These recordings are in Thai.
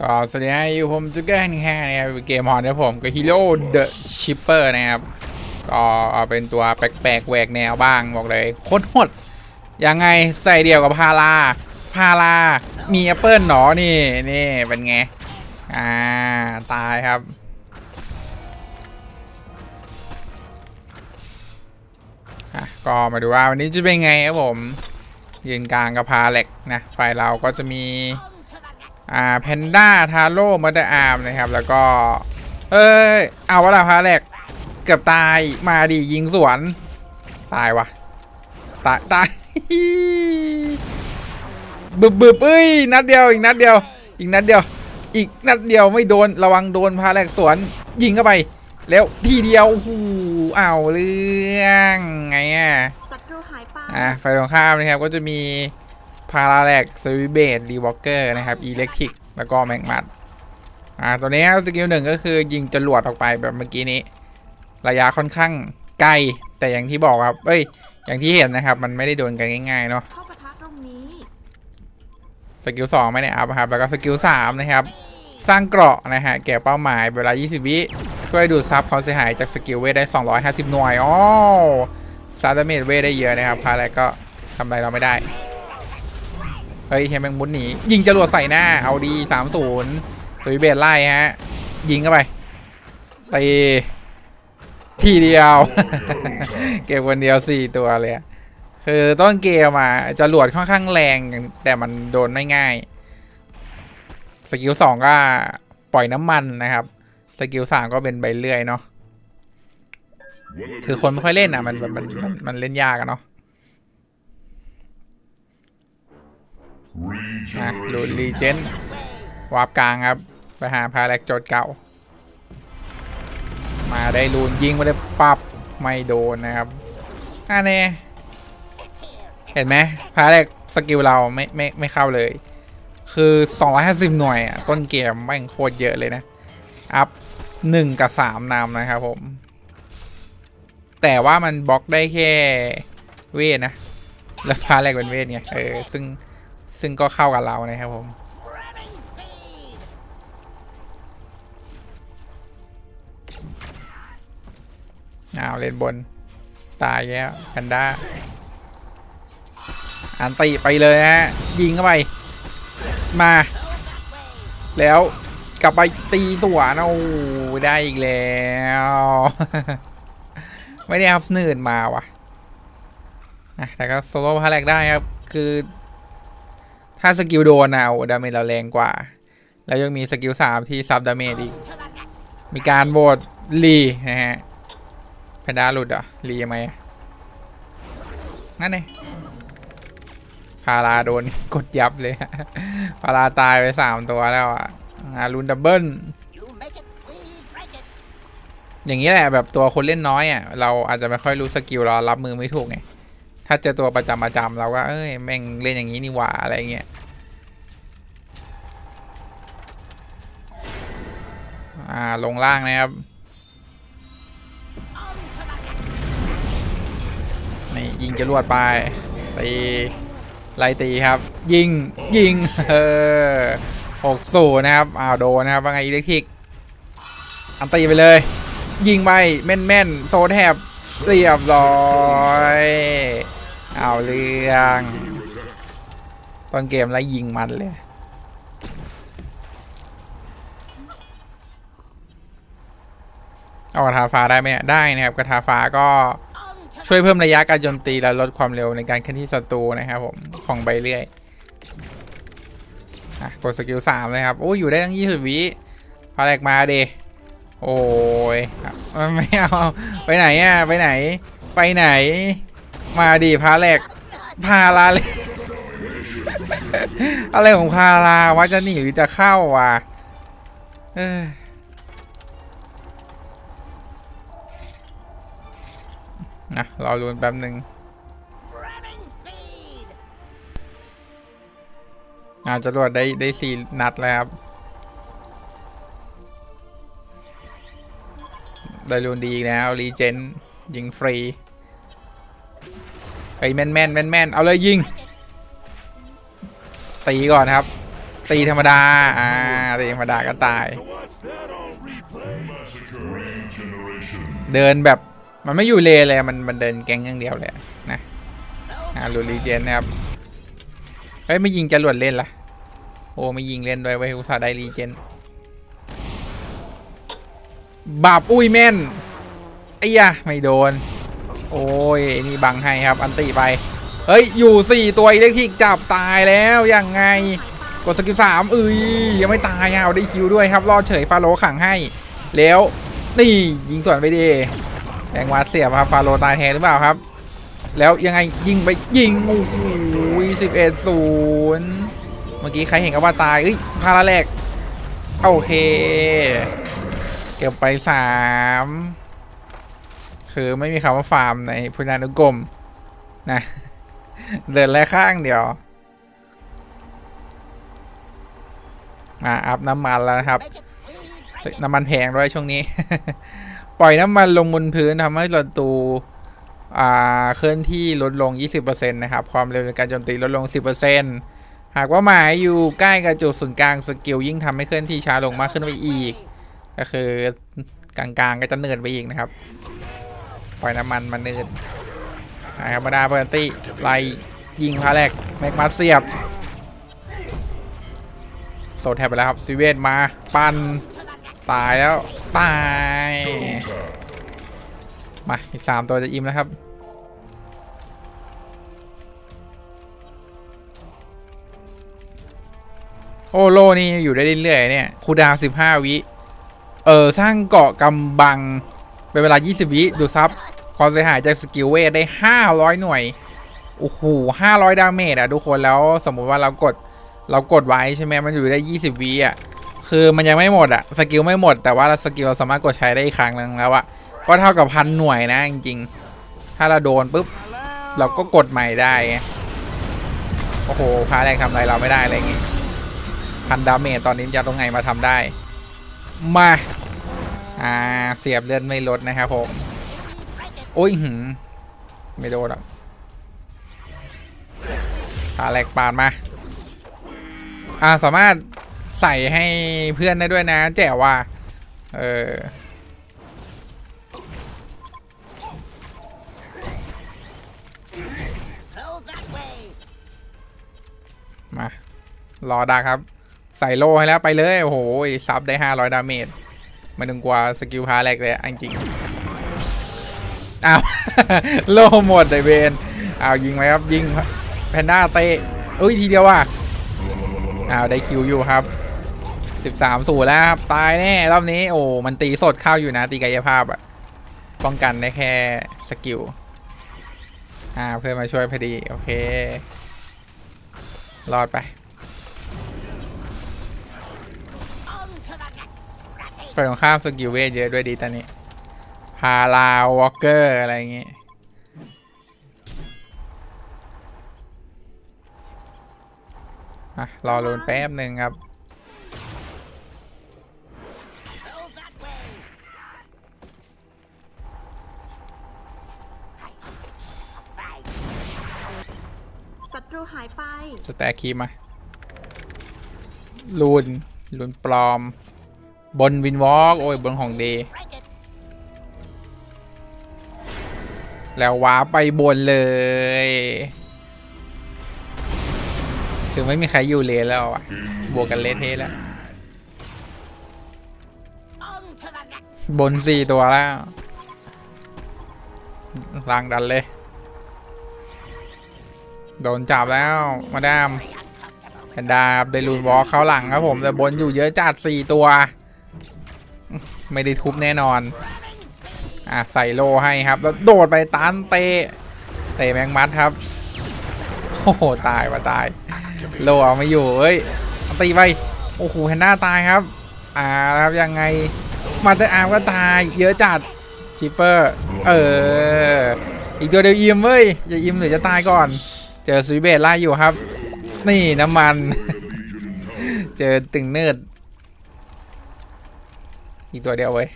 ก็สวัสดีครับอยู่ผมจุกเกอร์นี่ฮะนะครับเกมฮอนนะผมกับฮีโร่เดอะชิปเปอร์นะครับ ก็เอาเป็นตัวแปลกๆแหวกแนวบ้างบอกเลยโคตรโหดยังไงใส่เดียวกับพาราพารามีแอปเปิลหนอนี่นี่เป็นไง อ่า ตายครับก็มาดูว่าวันนี้จะเป็นไงครับผม ยืนกลางกับพาเล็กนะฝ่ายเราก็จะมี อ่าแพนด้าทาโร่มัตเตอร์อาร์มนะครับ แล้วก็ เอ้ย เอาวะล่ะพาเล็กเกือบตายมาดิยิงสวน ตายวะตายตายบึบบึบเอ้ยนัดเดียวอีกนัดเดียว อีกนัดเดียว อีกนัดเดียวไม่โดนระวังโดนพาแรกสวน ยิงเข้าไป แล้วทีเดียวโอ้โหเอาเรื่องไงอะศัตรูหายไปอะไฟตรงข้ามนะครับก็จะมี พาราแลกสวิเบตรีวอลเกอร์นะครับอิเล็กทริกแล้วก็แมกมัดอ่าตัวนี้สกิลหนึ่งก็คือยิงจรวดออกไปแบบเมื่อกี้นี้ ระยะค่อนข้างไกล แต่อย่างที่บอกครับ เอ้ย อย่างที่เห็นนะครับ มันไม่ได้โดนกันง่ายๆเนาะเข้าปะทะตรงนี้สกิลสองไม่ได้อัพครับ แล้วก็สกิลสามนะครับ สร้างเกราะนะฮะ แก่เป้าหมายเวลา 20 วิช่วยดูดซับความเสียหายจากสกิลเวทได้ 250 หน่วยอ๋อซาร์ดเมจเวทได้เยอะนะครับพาอะไรก็ทำอะไรเราไม่ได้ เฮ้ยเฮยแมงมุดหนียิงจรวดใส่หน้า เอาดี30ตุยเบทไล่ฮะ ยิงเข้าไปตีทีเดียว เก็บคนเดียว4ตัวเลยคือต้นเกมอะจรวดค่อนข้างแรง แต่มันโดนไม่ง่าย สกิลสองก็ปล่อยน้ำมันนะครับ สกิลสามก็เป็นใบเลื่อยเนาะคือคนไม่ค่อยเล่นอะ มันมันมันมันมันเล่นยากอะเนาะ อะดูรีเจนวาร์ปกลางครับ ไปหาพาแลกโจทย์เก่า มาได้ลูนยิงมาได้ปับไม่โดนนะครับอ่าเน่เห็นไหมพาแลกสกิลเราไม่ไม่ไม่เข้าเลย คือ 250 หน่วยอะ ต้นเกมแม่งโคตรเยอะเลยนะ อัพหนึ่งกับสามนำนะครับผม แต่ว่ามันบล็อกได้แค่เวทนะ แล้วพาแรกเป็นเวทไง เออ ซึ่ง ซึ่งก็เข้ากับเรานะครับผมอ้าวเล่นบน ตายแล้วแพนด้าอันตีไปเลยฮะยิงเข้าไป มา แล้วกลับไปตีสวนโอ้ได้อีกแล้ว ไม่ได้อัพเนิร์ดมาว่ะอะแต่ก็โซโล่พาแรกได้ครับ คือ ถ้าสกิลโดนนะโอ้ดาเมจเราแรงกว่า แล้วยังมีสกิลสามที่ซับดาเมจอีก มีการโหวตลีนะฮะแพนด้าหลุดเหรอลีไหมนั่นเองพาราโดนกดยับเลยพาราตายไปสามตัวแล้วอะอารุนดับเบิลอย่างนี้แหละแบบตัวคนเล่นน้อยอะเราอาจจะไม่ค่อยรู้สกิลเรารับมือไม่ถูกไง ถ้าเจอตัวประจำประจำเราก็เอ้ยแม่งเล่นอย่างนี้นี่หว่าอะไรเงี้ยอ่าลงล่างนะครับนี่ยิงจะรวดไปตีไล่ตีครับ ยิงยิงเออหกสูนะครับอ้าวโดนนะครับว่าไงอิเล็กทริกอันตีไปเลย ยิงไปแม่นแม่นโซแทบเรียบร้อย เอาเรื่องตอนเกมแล้วยิงมันเลย เอากระทาฟ้าได้ไหมได้นะครับกระทาฟ้าก็ช่วยเพิ่มระยะการโจมตีและลดความเร็วในการเคลื่อนที่ศัตรูนะครับผมของใบเลื่อยกดสกิลสามเลยครับ โอ้อยู่ได้ตั้งยี่สิบวิพาแรกมาเดโอ้ยไม่เอา ไปไหนอะ ไปไหน ไปไหน มาดิพาแรกพาลาเลย อะไรของพาลาวะจะหนีหรือจะเข้าวะเออนะรอรุนแป๊บหนึ่งอาจจะรวดได้ได้สี่นัดแล้วครับ ได้รุนดีแล้วรีเจนยิงฟรี ไปแม่นแม่นแม่นแม่นเอาเลยยิง ตีก่อนครับ ตีธรรมดา อ่า ตีธรรมดาก็ตาย เดินแบบมันไม่อยู่เลเลยมันมันเดินแก๊งอย่างเดียวเลยนะอ่าลูรีเจนนะครับ เฮ้ยไม่ยิงจรวดเล่นละโอ้ไม่ยิงเล่นด้วยเว้ยอุตส่าห์ได้รีเจนบาปอุ้ยแม่นไอ้ยะไม่โดน โอ้ยนี่บังให้ครับ อันติไป เฮ้ย อยู่สี่ตัวอิเล็กทริกจับตายแล้วยังไง กดสกิลสามเอ้ยยังไม่ตายเอาได้คิวด้วยครับรอเฉยฟาโลขังให้ แล้วนี่ยิงสวนไปดีแองวาดเสียบครับฟาโลตายแทนหรือเปล่าครับ แล้วยังไงยิงไปยิงโอ้โหสิบเอ็ดศูนย์เมื่อกี้ใครเห็นก็ว่าตายเอ้ยพาราแรกโอเค เก็บไปสาม คือไม่มีคำว่าฟาร์มในพุทธานุกรมนะ เดินแค่ข้างเดียวมาอัพน้ำมันแล้วนะครับ น้ำมันแพงด้วยช่วงนี้ ปล่อยน้ำมันลงบนพื้นทำให้ศัตรูอ่าเคลื่อนที่ลดลง 20%นะครับ ความเร็วในการโจมตีลดลง 10%หากว่าหมายอยู่ใกล้กับจุดศูนย์กลางสกิลยิ่งทำให้เคลื่อนที่ช้าลงมากขึ้นไปอีก ก็คือกลางๆก็จะเนินไปอีกนะครับ ปล่อยน้ำมันมันเนินนะครับมาดาเบอร์ตี้ไล่ยิงพาแรกแม็กมาเสียบโซแทบไปแล้วครับซีเวตมาปันตายแล้ว ตาย มา อีกสามตัวจะอิ่มแล้วครับ โอ้โลนี่อยู่ได้เรื่อยๆเนี่ยคูดาวสิบห้าวิ เออ สร้างเกาะกำบัง เป็นเวลา 20 วิดูซับความเสียหายจากสกิลเวทได้ 500 หน่วย โอ้โห 500 ดาเมจอะทุกคนแล้วสมมุติว่าเรากดเรากดไว้ใช่ไหมมันอยู่ได้ 20 วิอะคือมันยังไม่หมดอะสกิลไม่หมด แต่ว่าสกิลเราสามารถกดใช้ได้อีกครั้งนึงแล้วอะก็เท่ากับพันหน่วยนะจริงๆ ถ้าเราโดนปุ๊บ เราก็กดใหม่ได้โอ้โหพาแรงทำอะไรเราไม่ได้อะไรอย่างงี้พันดาเมจตอนนี้จะตรงไงมาทำได้ มา อ่า เสียบเลือดไม่ลดนะครับผมโอ้ยหืมไม่โดนหรอกพาแรกปาดมา อ่าสามารถใส่ให้เพื่อนได้ด้วยนะ แจ๋วว่า เออมารอดักครับ ใส่โล่ให้แล้วไปเลย โอ้โหซับได้ 500 ดาเมจ ไม่ต้องกลัวสกิลพาแรกเลยอะจริงอ้าวโล่หมดเลยเวนอ้าวยิงไหมครับยิงแพนด้าเตะเอ้ยทีเดียวว่ะอ้าวได้คิวอยู่ครับ13สูแล้วครับตายแน่รอบนี้โอ้มันตีสดเข้าอยู่นะตีกายภาพอะป้องกันได้แค่สกิลอ่าเพื่อนมาช่วยพอดี โอเค รอดไป ไปตรงข้ามสกิลเวทเยอะด้วยดีตอนนี้ พาราวอลเกอร์อะไรอย่างงี้ อะ รอลุ้นแป๊บหนึ่งครับ ศัตรูหายไป สแต็กคีมาลูนลูนปลอม บนวินวอล์กโอ้ยบนของเดแล้วว้าไปบนเลย ถึงไม่มีใครอยู่เลนแล้วอะ บวกกันเลนเทแล้ว บนสี่ตัวแล้วลางดันเลย โดนจับแล้วมาดามแพนดาเบลูนวอลเข้าหลังครับผมแต่บนอยู่เยอะจัดสี่ตัว ไม่ได้ทุบแน่นอน อะใส่โลให้ครับ แล้วโดดไปตันเตะ เตะแมงมัดครับ โอ้โห ตายมาตาย โลเอาไม่อยู่เอ้ย ตีไป โอ้โหแพนด้าตายครับ อ่าครับยังไง มาเตอร์อาร์มก็ตาย เยอะจัดชิปเปอร์ เออ อีกตัวเดียวอิมเว้ย จะอิมหรือจะตายก่อน เจอซุยเบตไล่อยู่ครับ นี่น้ำมัน เจอตึงเนิด อีกตัวเดียวเว้ย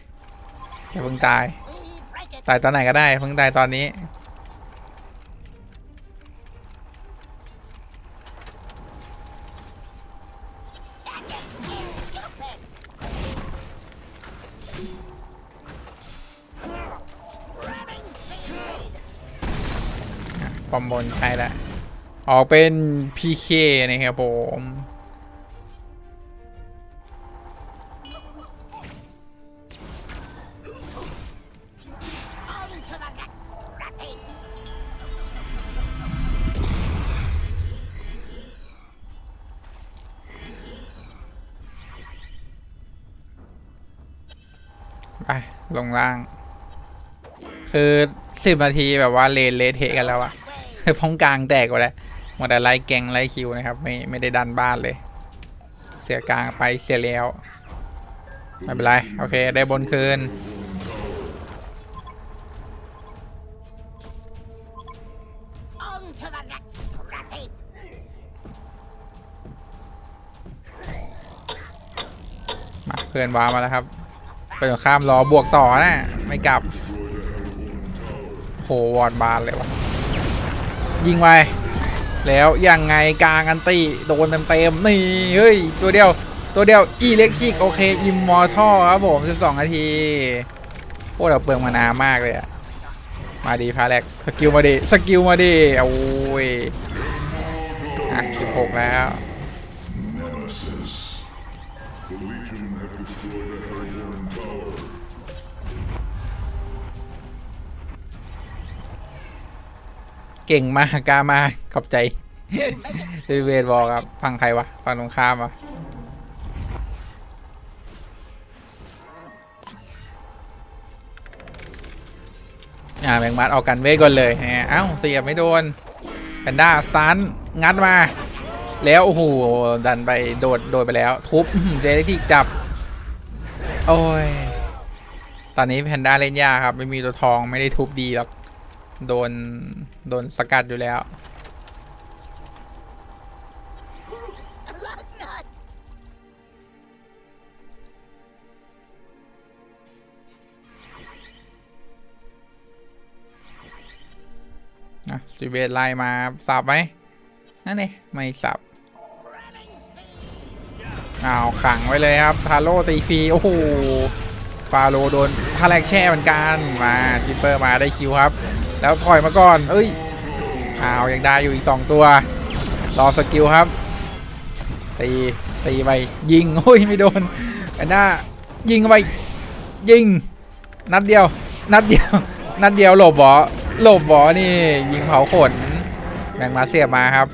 อย่าเพิ่งตาย ตายตอนไหนก็ได้เพิ่งตายตอนนี้ ปอมบนใช่ล้วออกเป็น PK นะครับผม ล่าง คือสิบนาทีแบบว่าเลนเลเทกันแล้วอะคือพ้องกลางแตกหมดแล้วหมดแต่ไล่แกงไล่คิวนะครับ ไม่ไม่ได้ดันบ้านเลย เสียกลางไปเสียแล้ว ไม่เป็นไร โอเค ได้บนคืนมาเพื่อนว้ามาแล้วครับ ไปข้ามรอบวกต่อนะไม่กลับโหวอดบานเลยวะยิงไปแล้วยังไงกลางอันติโดนเต็มๆนี่เฮ้ยตัวเดียวตัวเดียวอีเล็กทริกโอเคอิมมอร์ทัลครับผม12นาทีโอ้เราเปลืองมานามากเลยอะมาดีพาแรกสกิลมาดีสกิลมาดีโอ้ยอะ16แล้ว The Legion have destroyed a Hellborn tower. เก่งมากกล้ามากขอบใจรีเวทบอกครับฟังใครวะฟังตรงข้ามวะอ่าแมงมัดออกกันเวทก่อนเลยเอ้าเสียบไม่โดนแพนด้าซันงัดมา แล้วโอ้โหดันไปโดดโดดไปแล้ว ทุบเจไดที่จับ โอ้ย ตอนนี้แพนด้าเล่นยากครับ ไม่มีตัวทองไม่ได้ทุบดีหรอกโดน โดนสกัดอยู่แล้วอะสตีเวทไล่มาสับไหม นั่นเองไม่สับอ้าวขังไว้เลยครับทาโร่ตีฟรีโอ้โหฟาโลโดนพาแรกแช่เหมือนกันมาจิปเปอร์มาได้คิวครับ แล้วถอยมาก่อน เอ้ยอ้าวยังได้อยู่อีก 2 ตัว รอสกิลครับ ตีตีไปยิงโอ้ยไม่โดนแอนด้ายิงไปยิง นัดเดียว นัดเดียว นัดเดียวหลบบ่หลบบ่นี่ยิงเผาขนแบ่งมาเสียบมาครับ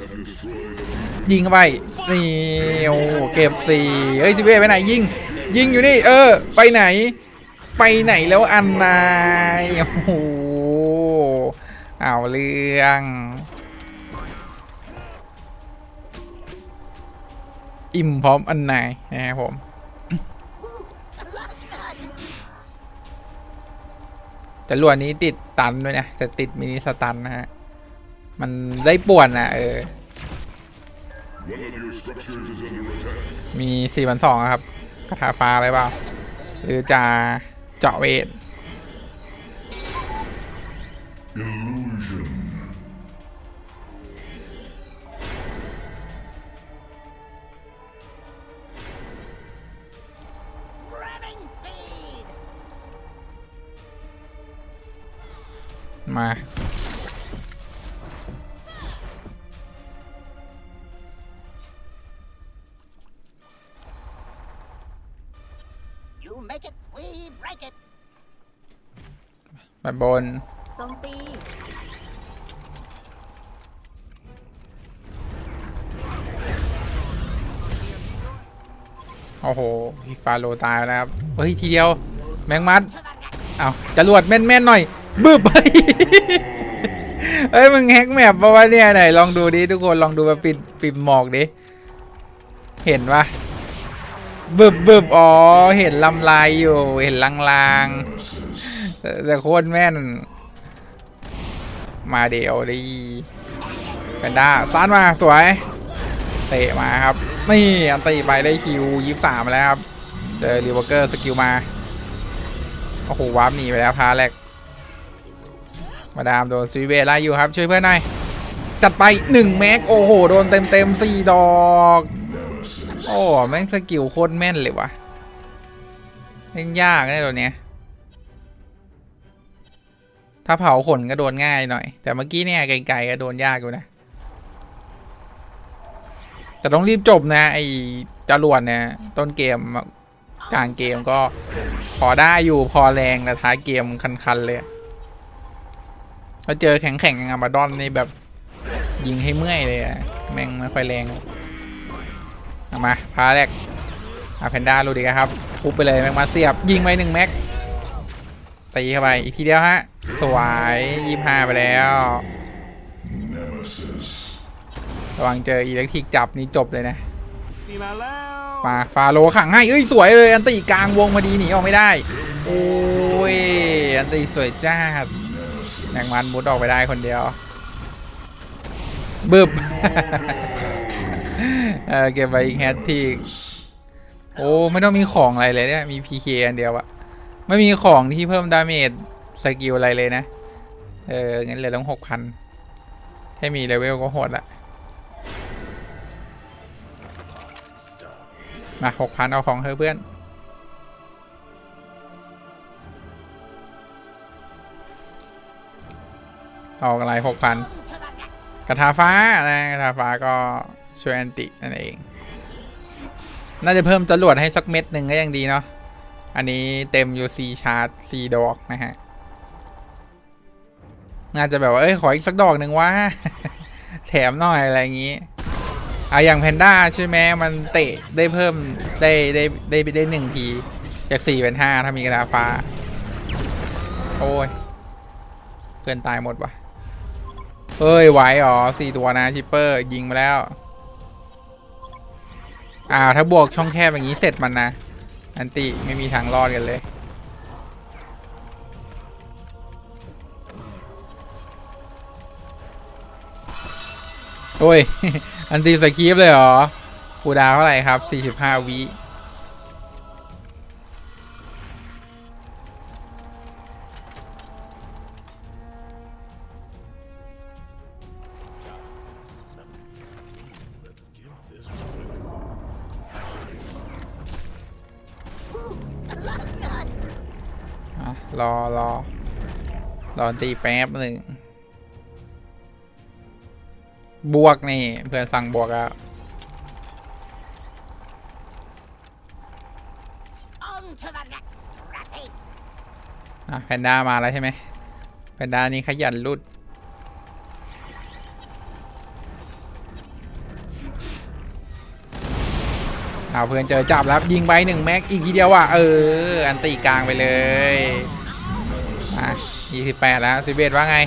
ยิงเข้าไปนี่โอ้เก็บสี่เฮ้ยซิเว่ไปไหนยิง ยิงอยู่นี่ เออ ไปไหน ไปไหนแล้วอันนายโอ้โหเอาเรื่องอิ่มพร้อมอันนายนะครับผมแต่ลวนนี้ติดตันด้วยนะแต่ติดมินิสตันนะฮะ มันได้ป่วนนะเออ มีสี่พันสองครับกระทาฟ้าอะไรเปล่า หรือจะเจาะเวทมา แบบบนโจมตีโอ้โหพี่ฟาโลตายแล้วครับ เฮ้ย ทีเดียว แมงมัดเอาจรวดแม่นๆหน่อย บึ้บไปเฮ้ย มึงแฮกแมปปะวะเนี่ยไหน ลองดูดิทุกคน ลองดูแบบปิดปิดหมอกดิ เห็นปะบึบบึบอ๋อ เห็นลำลายอยู่ เห็นลางๆ แต่โคตรแม่น มาเดียวดิแพนด้าซันมาสวย เตะมาครับ นี่อันตีไปได้คิวยี่สามแล้วครับ เจอรีวอร์เกอร์สกิลมา โอ้โหวาร์ปหนีไปแล้วพาแรกมาดามโดนซีเวไล่อยู่ครับ ช่วยเพื่อนหน่อย จัดไปหนึ่งแม็กโอ้โห โดนเต็มเต็มสี่ดอก โอ้ แม่งสกิลโคตรแม่นเลยวะเล่นยากแน่ตัวเนี้ย ถ้าเผาขนก็โดนง่ายหน่อย แต่เมื่อกี้เนี่ยไกลๆก็โดนยากอยู่นะแต่ต้องรีบจบนะ ไอ้จรวดเนี่ยต้นเกมกลางเกมก็พอได้อยู่พอแรงแต่ท้ายเกมคันๆเลยถ้าเจอแข็งๆอย่างอามาดอนนี่แบบยิงให้เมื่อยเลยอะแม่งไม่ค่อยแรงเอามาพาแรกอาแพนด้าลูดิกครับทุบไปเลยแม็กมาเสียบยิงไปหนึ่งแม็กตีเข้าไปอีกทีเดียวฮะ สวยยี่ห้าไปแล้ว Nemesis. ระวังเจออิเล็กทริกจับนี่จบเลยนะนี่มาแล้วมาฟาโลขังให้ เอ้ย สวยเลย อันตีกลางวงพอดีหนีออกไม่ได้ โอ้ย อันตีสวยจ้าดแมงมันมุดออกไปได้คนเดียวบึบเออเก็บไปอีกแฮตที่โอ้ ไม่ต้องมีของอะไรเลยเนี่ย มี PK อันเดียวอะไม่มีของที่เพิ่มดาเมจ สกิลอะไรเลยนะ เออ งั้นเหลือต้องหกพันให้มีเลเวลก็โหดละ มาหกพันเอาของเธอเพื่อน ออกอะไรหกพันกระทาฟ้านะกระทาฟ้าก็ช่วยแอนตินั่นเอง น่าจะเพิ่มจรวดให้สักเม็ดหนึ่งก็ยังดีเนาะอันนี้เต็มอยู่สี่ชาร์จสี่ดอกนะฮะ น่าจะแบบว่าเอ้ยขออีกสักดอกหนึ่งว่าแถมหน่อยอะไรอย่างงี้อะอย่างแพนด้าใช่ไหมมันเตะได้เพิ่มได้ได้ได้ได้หนึ่งที จากสี่เป็นห้าถ้ามีกระทาฟ้า โอ้ยเพื่อนตายหมดวะเฮ้ยไหวเหรอสี่ตัวนะชิปเปอร์ยิงมาแล้ว อ่าถ้าบวกช่องแคบอย่างนี้เสร็จมันนะ อันติไม่มีทางรอดกันเลย โอ้ย อันตีสกีฟเลยเหรอคูดาวเท่าไหร่ครับ 45 วิรอรอรอตีแป๊บหนึ่ง บวกนี่เพื่อนสั่งบวกแล้วแพนด้ามาแล้วใช่ไหมแพนด้านี่ขยันรุดเอาเพื่อนเจอจับแล้วยิงไปหนึ่งแม็กอีกทีเดียวอะเออ อันตีกลางไปเลยอะยี่สิบแปดแล้วสิเบตว่าไง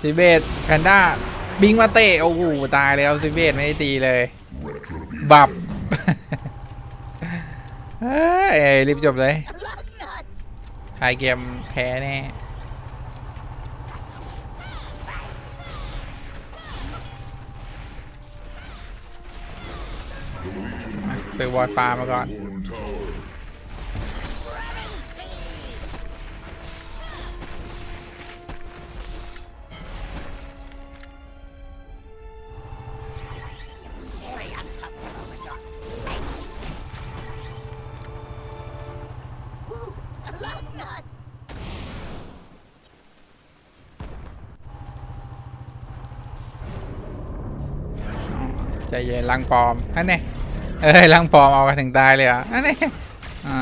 สิเบตแพนด้า บิงมาเตะโอ้โหตายแล้วสิเบตไม่ได้ตีเลย บับเฮ้ยรีบจบเลยทายเกมแพ้แน่ซื้อวอลฟ้ามาก่อน เย็นลังปลอมนั่นเน่เอ้ยลังปลอมเอากันถึงตายเลยอะนั่นเน่อ่า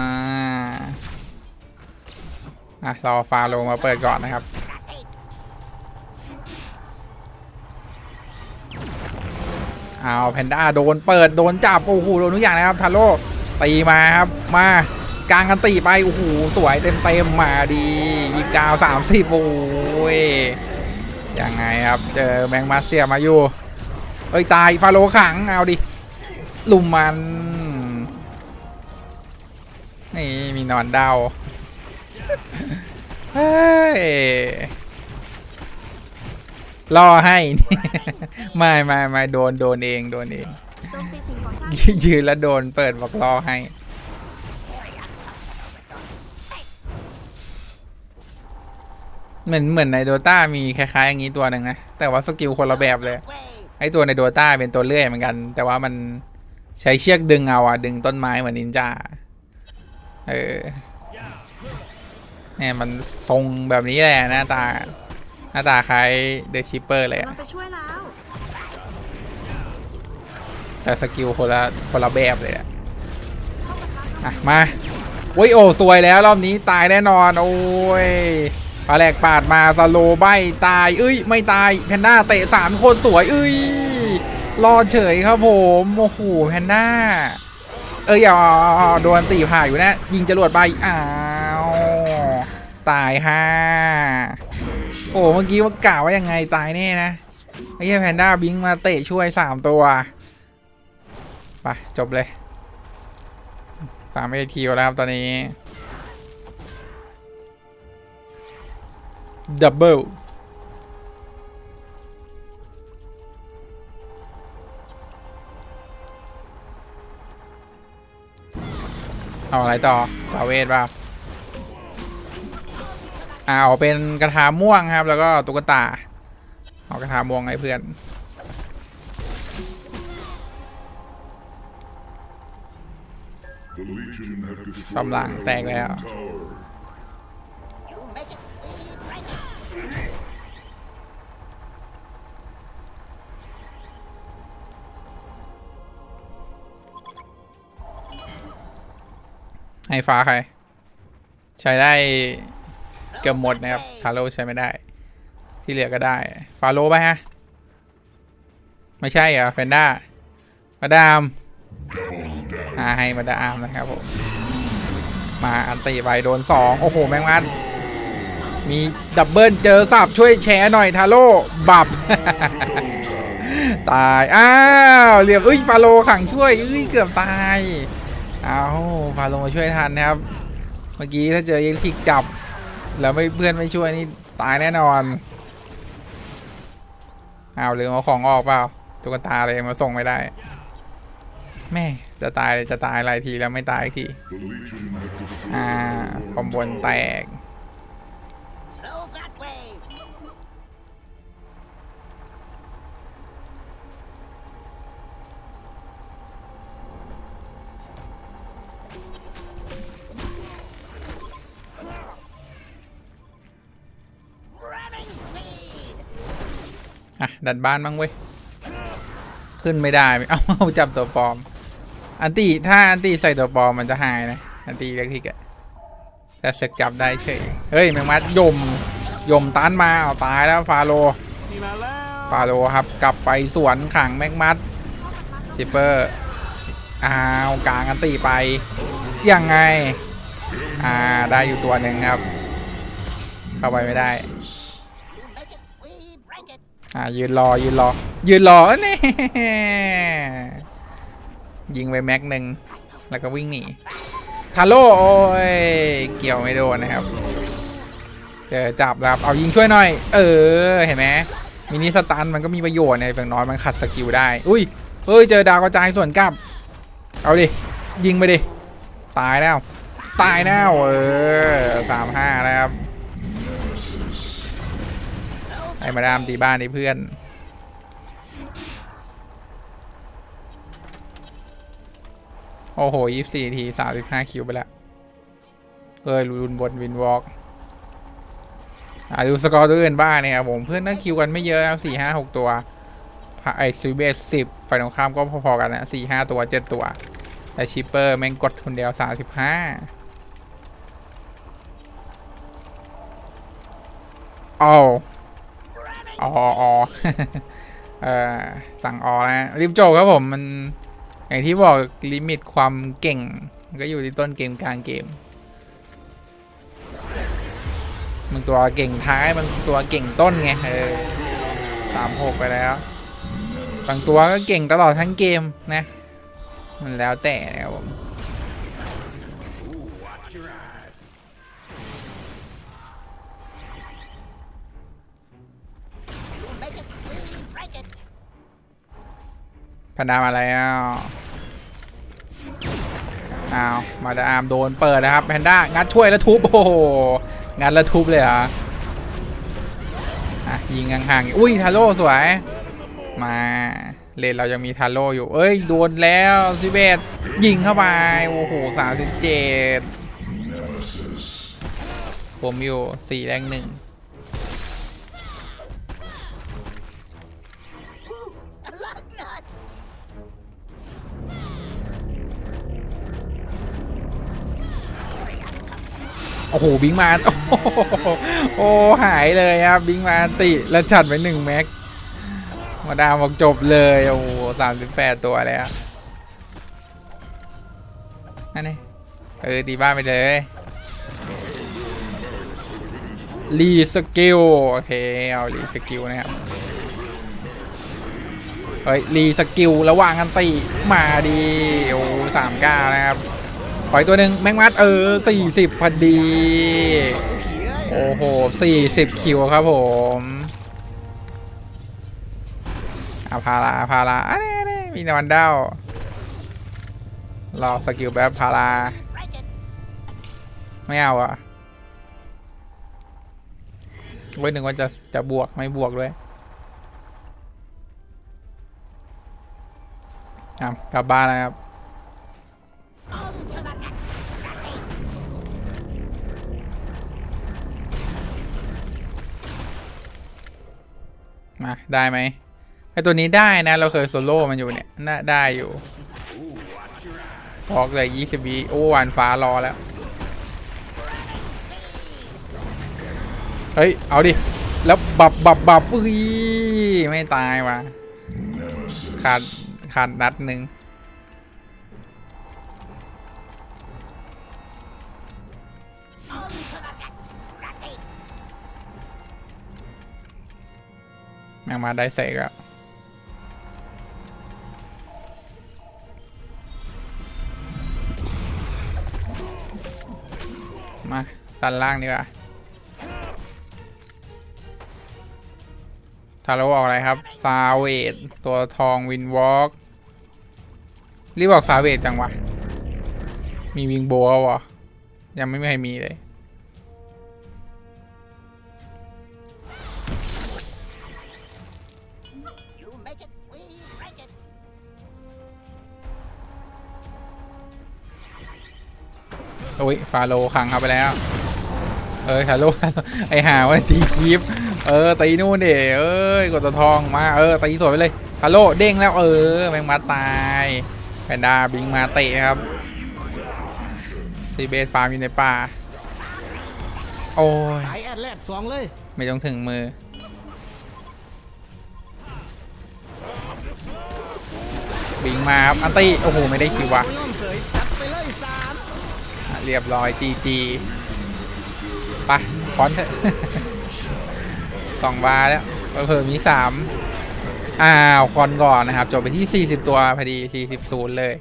อะรอฟาโลมาเปิดก่อนนะครับเอาแพนด้าโดนเปิดโดนจับโอ้โหโดนทุกอย่างนะครับทาโร่ตีมาครับมากลางกันตีไปโอ้โหสวยเต็มเต็มๆมาดียีกาวสามสิบโอ้ยยังไงครับเจอแมงมาเซียมาอยู่ อ้ยตายฟาโลขังเอาดิลุมมันนี่มีนอนเดาเฮ้ยล่อให้ไม่ไม่ไม่โดนโดนเองโดนเองโจมตีสิ่งก่อสร้างยืนแล้วโดนเปิดบอกล่อให้เหมือนเหมือนในโดตามีคล้ายๆอย่างนี้ตัวหนึ่งนะ แต่ว่าสกิลคนละแบบเลย Way. ไอตัวในโดตาเป็นตัวเลื่อยเหมือนกัน แต่ว่ามันใช้เชือกดึงเอาอะดึงต้นไม้เหมือนนินจา เออเนี่ยมันทรงแบบนี้แหละหน้าตา หน้าตาคล้ายเดชิปเปอร์เลยเราอะไปช่วยแล้วแต่สกิลคนละคนละแบบเลยอะอะมาโอ้ยโอ้สวยแล้วรอบนี้ตายแน่นอน โอ้ย ปลาแหลกปาดมาสโลใบตาย เอ้ย ไม่ตายแพนด้าเตะสามโคตรสวย เอ้ยรอดเฉยครับผมโอ้โหแพนด้าเอ้ยอย่าโดนตีผ่าอยู่นะ ยิงจรวดไปอ้าวตายฮ่าโอ้เมื่อกี้ว่ากล่าวว่ายังไงตายแน่นะไอ้แพนด้าบิงมาเตะช่วยสามตัวไปจบเลยสามเอทีแล้วครับตอนนี้ ดับเบิลเอาอะไรต่อต่อเวทป่ะอ่าเอาเป็นกระทาม่วงครับ แล้วก็ตุ๊กตา เอากระทาม่วงให้เพื่อน กำลังแตกแล้ว ให้ฟ้าใคร ใช้ได้เกือบหมดนะครับ ทาโร่ใช้ไม่ได้ ที่เหลือก็ได้ ฟาโร่ไปฮะ ไม่ใช่เหรอเฟนด้ามาดามอ่าให้มาดามนะครับผม มาอันตีไปโดนสองโอ้โห แมงมันมีดับเบิลเจอสับช่วยแชร์หน่อยทาโร่บับ ตาย อ้าว เรียบเอ้ยฟาโลขังช่วยเอ้ยเกือบตาย เอาพาลงมาช่วยทันนะครับ เมื่อกี้ถ้าเจอเยลคิกจับ แล้วไม่เพื่อนไม่ช่วยนี่ตายแน่นอนอ้าวลืมเอาของออกเปล่าตุ๊กตาเลยมาส่งไม่ได้ แม่จะตายจะตายหลายทีแล้วไม่ตายที อ่าคอมบนแตก ดันบ้านบ้างเว้ย ขึ้นไม่ได้เอาเอาจับตัวปลอม อันตีถ้าอันตีใส่ตัวปลอมมันจะหายนะ อันตีเล็กทิกะแต่สึกจับได้เฉย เฮ้ย แมงมัดยม ยมต้านมาเอาตายแล้วฟาโล ฟาโลครับ กลับไปสวนขังแมงมัดจิปเปอร์อ้าวกลางอันตีไป ยังไง อ่า ได้อยู่ตัวหนึ่งครับ เข้าไปไม่ได้ อ่ายืนรอยืนรอ ยืนรอนี่ยิงไปแม็กหนึ่งแล้วก็วิ่งหนีทาโร่โอ้ยเกี่ยวไม่โดนนะครับ เจอจับครับเอายิงช่วยหน่อย เออเห็นไหมมินิสตันมันก็มีประโยชน์ในอย่างน้อยมันขัดสกิลได้ อุ้ยเฮ้ยเจอดาวกระจายส่วนกลับ เอาดิ ยิงไปดิ ตายแล้ว ตายแล้วเออสามห้าแล้วครับ ไอ้มาดามตีบ้านนี่เพื่อน โอ้โหยี่สี่ทีสามสิบห้าคิวไปแล้วเอ้ยรุนบนวินวอล์กอะดูสกอร์ตัวอื่นบ้างเนี่ยผมเพื่อนนั่งคิวกันไม่เยอะครับสี่ห้าหกตัวไอซูเบสสิบฝ่ายตรงข้ามก็พอๆกันนะสี่ห้าตัวเจ็ดตัว แต่ชิปเปอร์แม่งกดคนเดียวสามสิบห้าอ้า อออเออสั่งออนะรีบจบครับผมมันอย่างที่บอกลิมิตความเก่ง มันก็อยู่ที่ต้นเกมกลางเกมบางตัวเก่งท้ายบางตัวเก่งต้นไงเออสามหกไปแล้วบางตัวก็เก่งตลอดทั้งเกมนะ มันแล้วแต่นะครับผม พันดามาแล้วอ้าวมาดามโดนเปิดนะครับแพนด้างัดช่วยแล้วทุบโอ้โหงัดแล้วทุบเลยเหรออะยิงห่างๆอุ้ยทาโร่สวย มาเลนเรายังมีทาโร่อยู่ เอ้ยโดนแล้วซิเบตยิงเข้าไปโอ้โหสามสิบเจ็ดผมอยู่สี่แรงหนึ่ง โอ้โหบิงมาโอ้โหหายเลยครับบิงมาติแล้วจัดไปหนึ่งแม็กมาดามบอกจบเลยโอ้โหสามสิบแปดตัวแล้วนั่นนี่เออตีบ้านไปเลยรีสกิลโอเคเอารีสกิลนะครับเฮ้ยรีสกิลระหว่างกันตีมาดีโอ้สามเก้านะครับ ขออีกตัวหนึ่งแมงมัดเออสี่สิบพอดี โอ้โหสี่สิบคิวครับผมอาพาราพาราอันนี้นี่มีนวันเด้ารอสกิลแบบพาราไม่เอาอะไว้หนึ่งว่าจะจะบวกไม่บวกด้วยอะกลับบ้านนะครับ On to the next. มาได้ไหมไอตัวนี้ได้นะ เราเคยโซโล่มันอยู่เนี่ย น่าได้อยู่บอกเลยยี่สิบวิโอ้วันฟ้ารอแล้ว เฮ้ย เอาดิ แล้วบับบับบับอุ้ย ไม่ตายว่ะ ขาด ขาดนัดหนึ่ง แม่งมาได้เสกแล้วมาตันล่างดีกว่าทาโร่ออกอะไรครับ ซาเวดตัวทองวินวอล์กรีบบอกซาเวดจังวะ มีวิงโบว์วะยังไม่มีใครมีเลย อ้ยฟาโลขังเข้าไปแล้ว เออฟาโลไอหาว่าตีคลิปเออตีนู่นเดเอ้ยกดตัวทองมาเออตีสวยไปเลยฟาโลเด้งแล้วเออแมงมาตายแพนด้าบิงมาเตะครับซีเบสฟาร์มอยู่ในป่าโอ้ยสายแอดแลดสองเลยไม่ต้องถึงมือบิงมาครับอันตี้โอ้โหไม่ได้คิววะ เรียบร้อยจีจีไปคอนเถอะสองบาแล้วเพิ่มมีสามอ้าวคอนก่อนนะครับ จบไปที่ 40 ตัวพอดี 40ศูนย์เลย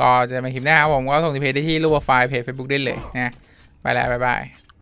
ก็จะมาคลิปหน้าครับผมก็ส่งที่เพจได้ที่รูปโปรไฟล์เพจเฟซบุ๊กได้เลยนะ ไปแล้ว บ๊ายบาย